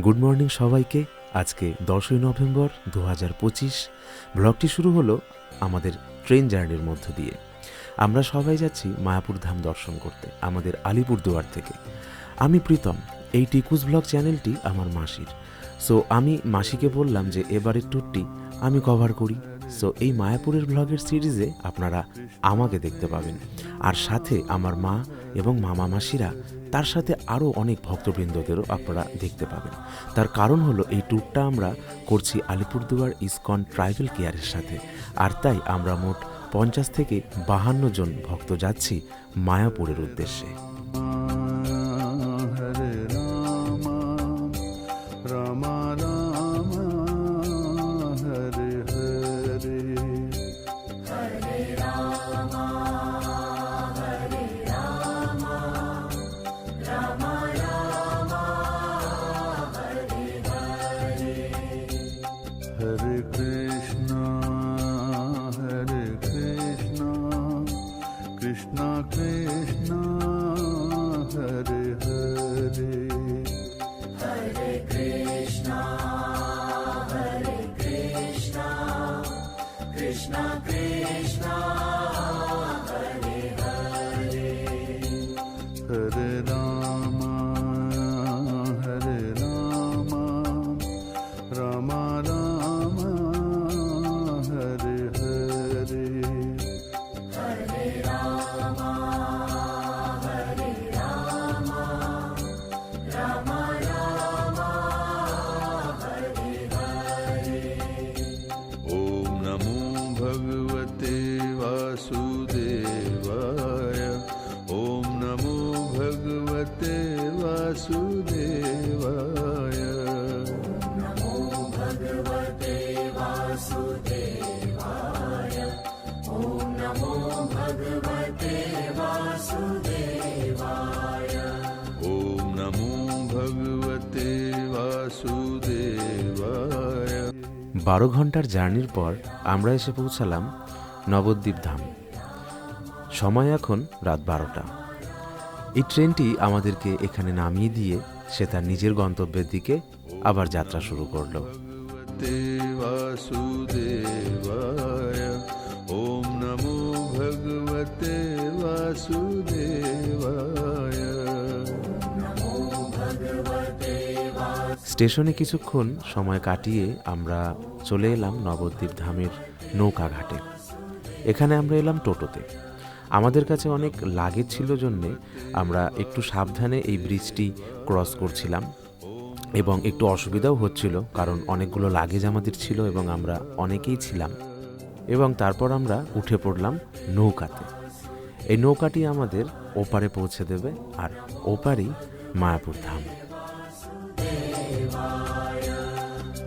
Good morning সবাইকে। আজকে দশই নভেম্বর দু হাজার পঁচিশ। ব্লগটি শুরু হলো আমাদের ট্রেন জার্নির মধ্য দিয়ে। আমরা সবাই যাচ্ছি মায়াপুর ধাম দর্শন করতে, আমাদের আলিপুরদুয়ার থেকে। আমি প্রীতম, এই টিকুজ ব্লগ চ্যানেলটি আমার মাসির। সো আমি মাসিকে বললাম যে, এবারের ট্যুরটি আমি কভার করি। সো এই মায়াপুরের ব্লগের সিরিজে আপনারা আমাকে দেখতে পাবেন। আর সাথে আমার মা এবং মামা মাসিরা, তার সাথে আরও অনেক ভক্তবৃন্দদেরও আপনারা দেখতে পাবেন। তার কারণ হলো, এই ট্যুরটা আমরা করছি আলিপুরদুয়ার ইসকন ট্রাইবেল কেয়ারের সাথে। আর তাই আমরা মোট পঞ্চাশ থেকে বাহান্ন জন ভক্ত যাচ্ছি মায়াপুরের উদ্দেশ্যে। বারো ঘণ্টার জার্নির পর আমরা এসে পৌঁছালাম নবদ্বীপ ধাম। সময় এখন রাত বারোটা। এই ট্রেনটি আমাদেরকে এখানে নামিয়ে দিয়ে সে তার নিজের গন্তব্যের দিকে আবার যাত্রা শুরু করল। স্টেশনে কিছুক্ষণ সময় কাটিয়ে আমরা চলে এলাম নবদ্বীপ ধামের নৌকা ঘাটে। এখানে আমরা এলাম টোটোতে। আমাদের কাছে অনেক লাগেজ ছিল জন্যে আমরা একটু সাবধানে এই ব্রিজটি ক্রস করছিলাম এবং একটু অসুবিধাও হচ্ছিল কারণ অনেকগুলো লাগেজ আমাদের ছিল এবং আমরা অনেকেই ছিলাম এবং তারপর আমরা উঠে পড়লাম নৌকাতে। এই নৌকাটি আমাদের ওপারে পৌঁছে দেবে আর ওপারই মায়াপুর ধাম।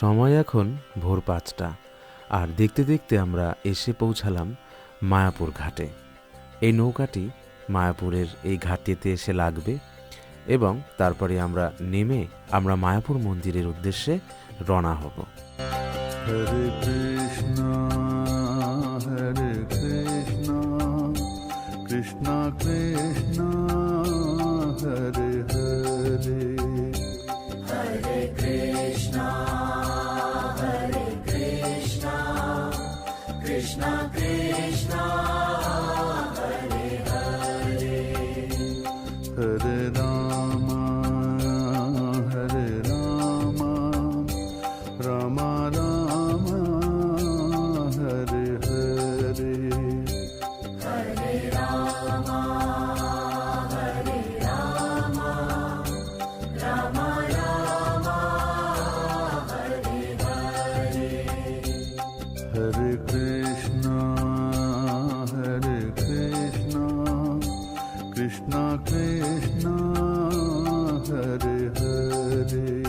সময় এখন ভোর পাঁচটা আর দেখতে দেখতে আমরা এসে পৌঁছালাম মায়াপুর ঘাটে। এই নৌকাটি মায়াপুরের এই ঘাটটিতে এসে লাগবে এবং তারপরে আমরা নেমে আমরা মায়াপুর মন্দিরের উদ্দেশ্যে রওনা হব Krishna, Krishna. Hare রে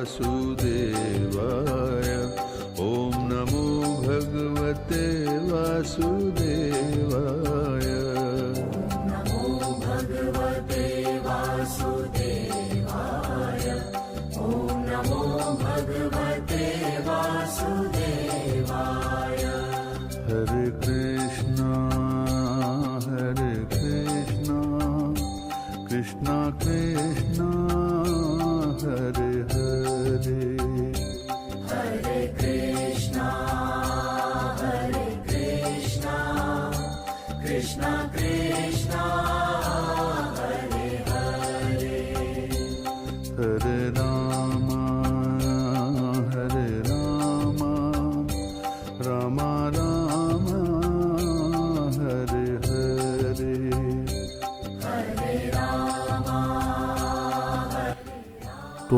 वासुदेवाय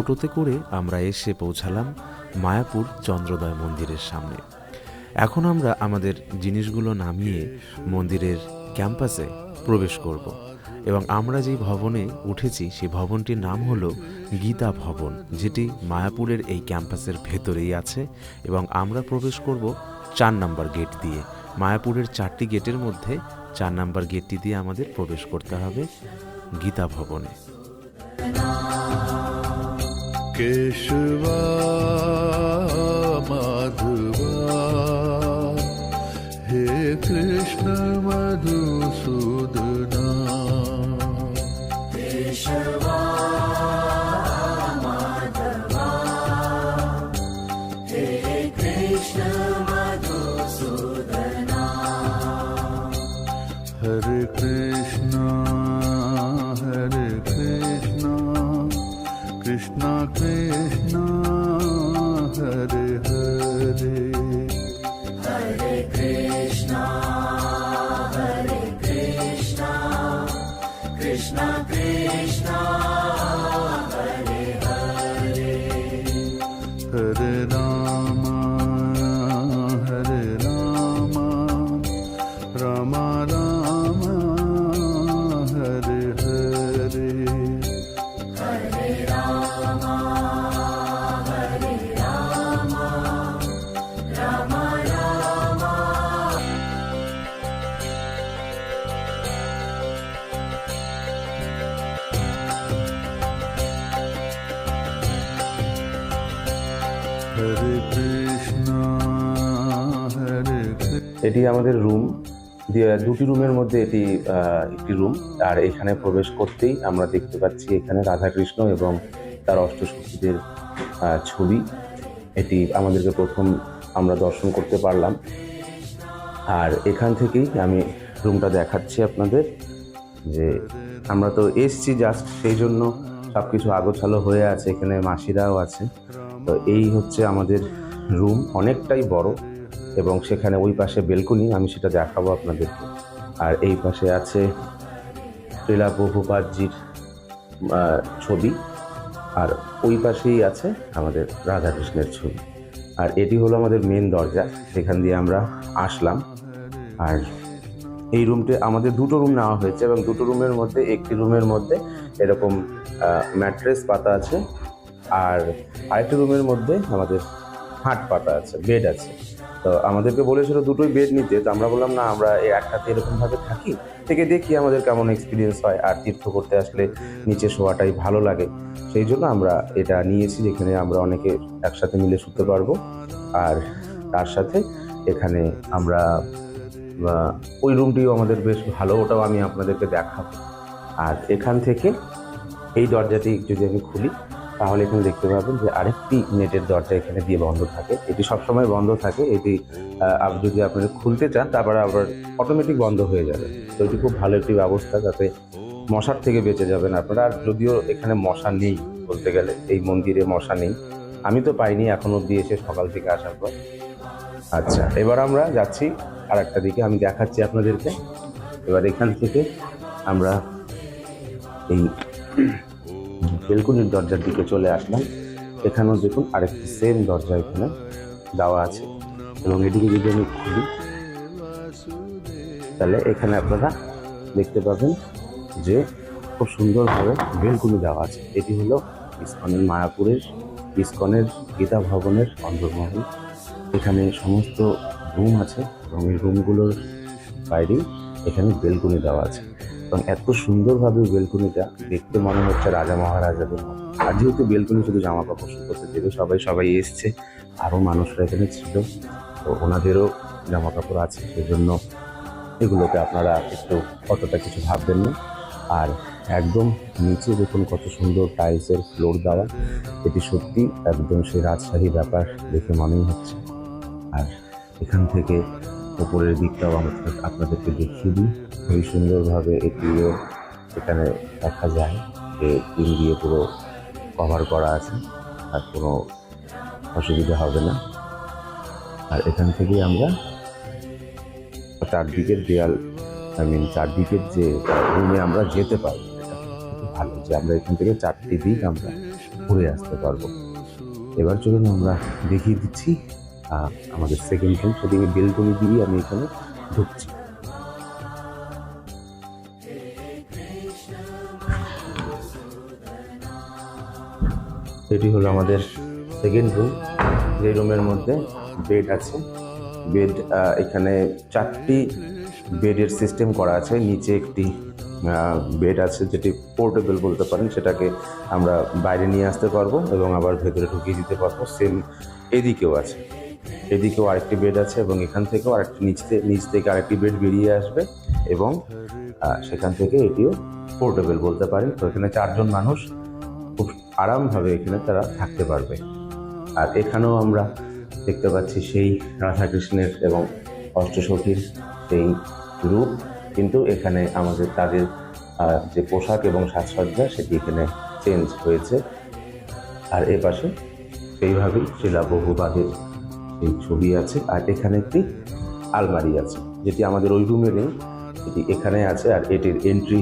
টোটোতে করে আমরা এসে পৌঁছালাম মায়াপুর চন্দ্রোদয় মন্দিরের সামনে। এখন আমরা আমাদের জিনিসগুলো নামিয়ে মন্দিরের ক্যাম্পাসে প্রবেশ করব এবং আমরা যেই ভবনে উঠেছি, সেই ভবনটির নাম হলো গীতা ভবন, যেটি মায়াপুরের এই ক্যাম্পাসের ভেতরেই আছে এবং আমরা প্রবেশ করব চার নাম্বার গেট দিয়ে। মায়াপুরের চারটি গেটের মধ্যে চার নাম্বার গেটটি দিয়ে আমাদের প্রবেশ করতে হবে গীতা ভবনে। केशवा এটি আমাদের রুম দুটি রুমের মধ্যে এটি একটি রুম আর এখানে প্রবেশ করতেই আমরা দেখতে পাচ্ছি এখানে রাধাকৃষ্ণ এবং তার অষ্টশক্তিদের ছবি। এটি আমাদেরকে প্রথম আমরা দর্শন করতে পারলাম। আর এখান থেকেই আমি রুমটা দেখাচ্ছি আপনাদের। যে আমরা তো এসছি জাস্ট সেই জন্য সব কিছু আগোছালো হয়ে আছে, এখানে মাসিরাও আছে। তো এই হচ্ছে আমাদের রুম অনেকটাই বড়। এবং সেখানে ওই পাশে বেলকনি আমি সেটা দেখাবো আপনাদেরকে। আর এই পাশে আছে শ্রীলা প্রভুপাদজির আহ, ছবি আর ওই পাশেই আছে আমাদের রাধাকৃষ্ণের ছবি। আর এটি হলো আমাদের মেন দরজা সেখান দিয়ে আমরা আসলাম। আর এই রুমটি আমাদের দুটো রুম নেওয়া হয়েছে এবং দুটো রুমের মধ্যে একটি রুমের মধ্যে এরকম ম্যাট্রেস পাতা আছে আর আরেকটি রুমের মধ্যে আমাদের হাট পাতা আছে বেড আছে। তো আমাদেরকে বলেছিল দুটোই বেড নিতে, তো আমরা বললাম, না, আমরা এই একটাতে এরকমভাবে থাকি, থেকে দেখি আমাদের কেমন এক্সপিরিয়েন্স হয় আর তীর্থ করতে আসলে নিচে শোয়াটাই ভালো লাগে। সেই জন্য আমরা এটা নিয়েছি, যেখানে আমরা অনেকে একসাথে মিলে শুতে পারব। আর তার সাথে এখানে আমরা ওই রুমটিও আমাদের বেশ ভালো, ওটাও আমি আপনাদেরকে দেখাবো। আর এখান থেকে এই দরজাটি যদি আমি খুলি তাহলে এখানে দেখতে পাবেন যে আরেকটি নেটের দরজা এখানে দিয়ে বন্ধ থাকে। এটি সবসময় বন্ধ থাকে। এটি যদি আপনারা খুলতে চান, তারপরে আবার অটোমেটিক বন্ধ হয়ে যাবে। তো এটি খুব ভালো একটি ব্যবস্থা যাতে মশার থেকে বেঁচে যাবেন আপনারা। আর যদিও এখানে মশা নেই বলতে গেলে, এই মন্দিরে মশা নেই। আমি তো পাইনি এখন অব্দি এসে সকাল থেকে আসার পর। আচ্ছা এবার আমরা যাচ্ছি আর একটা দিকে। আমি দেখাচ্ছি আপনাদেরকে। এবার এখান থেকে আমরা এই বেলকুনির দরজার দিকে চলে আসলাম। এখানেও দেখুন আরেকটি সেম দরজা এখানে দেওয়া আছে। এবং এদিকে যদি আমি খুলি, তাহলে এখানে আপনারা দেখতে পাবেন যে খুব সুন্দরভাবে বেলকুনি দেওয়া আছে। এটি হলো ইস্কনের মায়াপুরের, ইস্কনের গীতা ভবনের অন্তর্মহল এখানে সমস্ত রুম আছে এবং এই রুমগুলোর বাইরেই এখানে বেলকুনি দেওয়া আছে। এবং এত সুন্দরভাবে বেলকুনিটা দেখতে মনে হচ্ছে রাজা মহারাজাদের মতো। আর যেহেতু বেলকুনি শুধু জামা কাপড় শুকোতে দেবে সবাই সবাই এসছে আরও মানুষরা এখানে ছিল, তো ওনাদেরও জামা কাপড় আছে, সেজন্য এগুলোকে আপনারা একটু অতটা কিছু ভাববেন না। আর একদম নিচে দেখুন কত সুন্দর টাইলসের ফ্লোর দেওয়া, এটি সত্যি একদম সেই রাজশাহী ব্যাপার দেখে মনেই হচ্ছে। আর এখান থেকে উপরের দিকটাও আমাদের আপনাদেরকে দেখিয়ে দিই। খুবই সুন্দরভাবে এটিও এখানে দেখা যায় যে টিন দিয়ে পুরো কভার করা আছে, আর কোনো অসুবিধা হবে না। আর এখান থেকেই আমরা চারদিকের দেয়াল আই মিন চারদিকের যে রুমে আমরা যেতে পারব ভালো যে আমরা এখান থেকে চারটি দিক আমরা ঘুরে আসতে পারব। এবার চলুন আমরা দেখিয়ে দিচ্ছি আমাদের সেকেন্ড রুম সেদিকে বেলকনি দিয়ে আমি এখানে ঢুকছি। এটি হলো আমাদের সেকেন্ড রুম যে রুমের মধ্যে বেড আছে। বেড এখানে চারটি বেডের সিস্টেম করা আছে। নিচে একটি বেড আছে যেটি পোর্টেবল বলতে পারেন, সেটাকে আমরা বাইরে নিয়ে আসতে পারব এবং আবার ভেতরে ঢুকিয়ে দিতে পারব। সেম এদিকেও আছে। এদিকেও আরেকটি বেড আছে এবং এখান থেকেও আরেকটি নিচ নিচ থেকে আরেকটি বেড বেরিয়ে আসবে এবং সেখান থেকে এটিও পোর্টেবল বলতে পারেন। তো এখানে চারজন মানুষ খুব আরামভাবে এখানে তারা থাকতে পারবে। আর এখানেও আমরা দেখতে পাচ্ছি সেই রাধাকৃষ্ণের এবং অষ্টসখীর সেই রূপ। কিন্তু এখানে আমাদের তাদের যে পোশাক এবং সাজসজ্জা সেটি এখানে চেঞ্জ হয়েছে। আর এ পাশে সেইভাবেই শিলা বহুবাদের সেই ছবি আছে আর এখানে একটি আলমারি আছে, যেটি আমাদের ওই রুমে নেই। এটি এখানে আছে আর এটির এন্ট্রি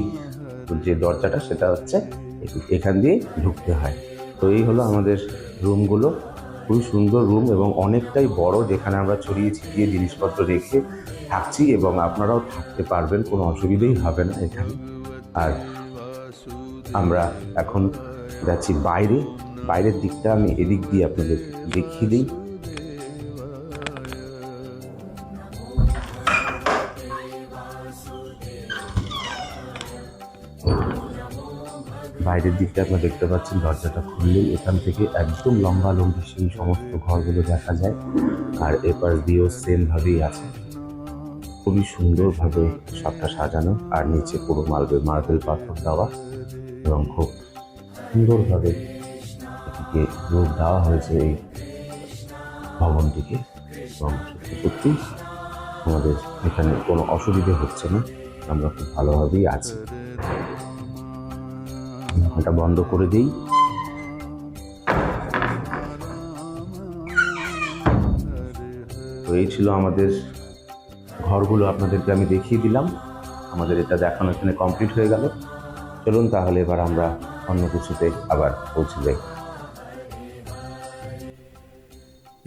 যে দরজাটা, সেটা হচ্ছে এখান দিয়ে ঢুকতে হয়। তো এই হলো আমাদের রুমগুলো খুবই সুন্দর রুম এবং অনেকটাই বড়, যেখানে আমরা ছড়িয়ে ছিটিয়ে জিনিসপত্র রেখে থাকছি এবং আপনারাও থাকতে পারবেন, কোনো অসুবিধেই হবে না এখানে। আর আমরা এখন যাচ্ছি বাইরে। বাইরের দিকটা আমি এদিক দিয়ে আপনাদের দেখিয়ে দিই। বাইরের দিকটা আপনারা দেখতে পাচ্ছেন, দরজাটা খুললেই এখান থেকে একদম লম্বা লম্বি সেই সমস্ত ঘরগুলো দেখা যায়। আর এপাশ দিয়েও সেম ভাবেই আছে। খুবই সুন্দরভাবে সবটা সাজানো। আর নিচে পুরো মার্বেল মার্বেল পাথর দেওয়া এবং খুব সুন্দরভাবে এটিকে রূপ দেওয়া হয়েছে এই ভবনটিকে। এবং সত্যি সত্যি আমাদের এখানে কোনো অসুবিধে হচ্ছে না। আমরা খুব ভালোভাবেই আছি। এটা বন্ধ করে দিই। তো এই ছিল আমাদের ঘরগুলো আপনাদেরকে আমি দেখিয়ে দিলাম। আমাদের এটা দেখানো এখানে কমপ্লিট হয়ে গেল। চলুন তাহলে এবার আমরা অন্য কিছুতে আবার পৌঁছে যাই।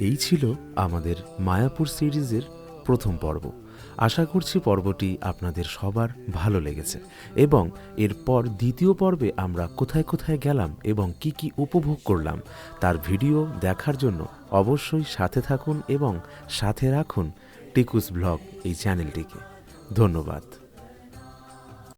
এই ছিল আমাদের মায়াপুর সিরিজের প্রথম পর্ব। আশা করছি পর্বটি আপনাদের সবার ভালো লেগেছে। এবং এরপর দ্বিতীয় পর্বে আমরা কোথায় কোথায় গেলাম এবং কি কি উপভোগ করলাম, তার ভিডিও দেখার জন্য অবশ্যই সাথে থাকুন এবং সাথে রাখুন টিকুস ব্লগ এই চ্যানেলটিকে। ধন্যবাদ।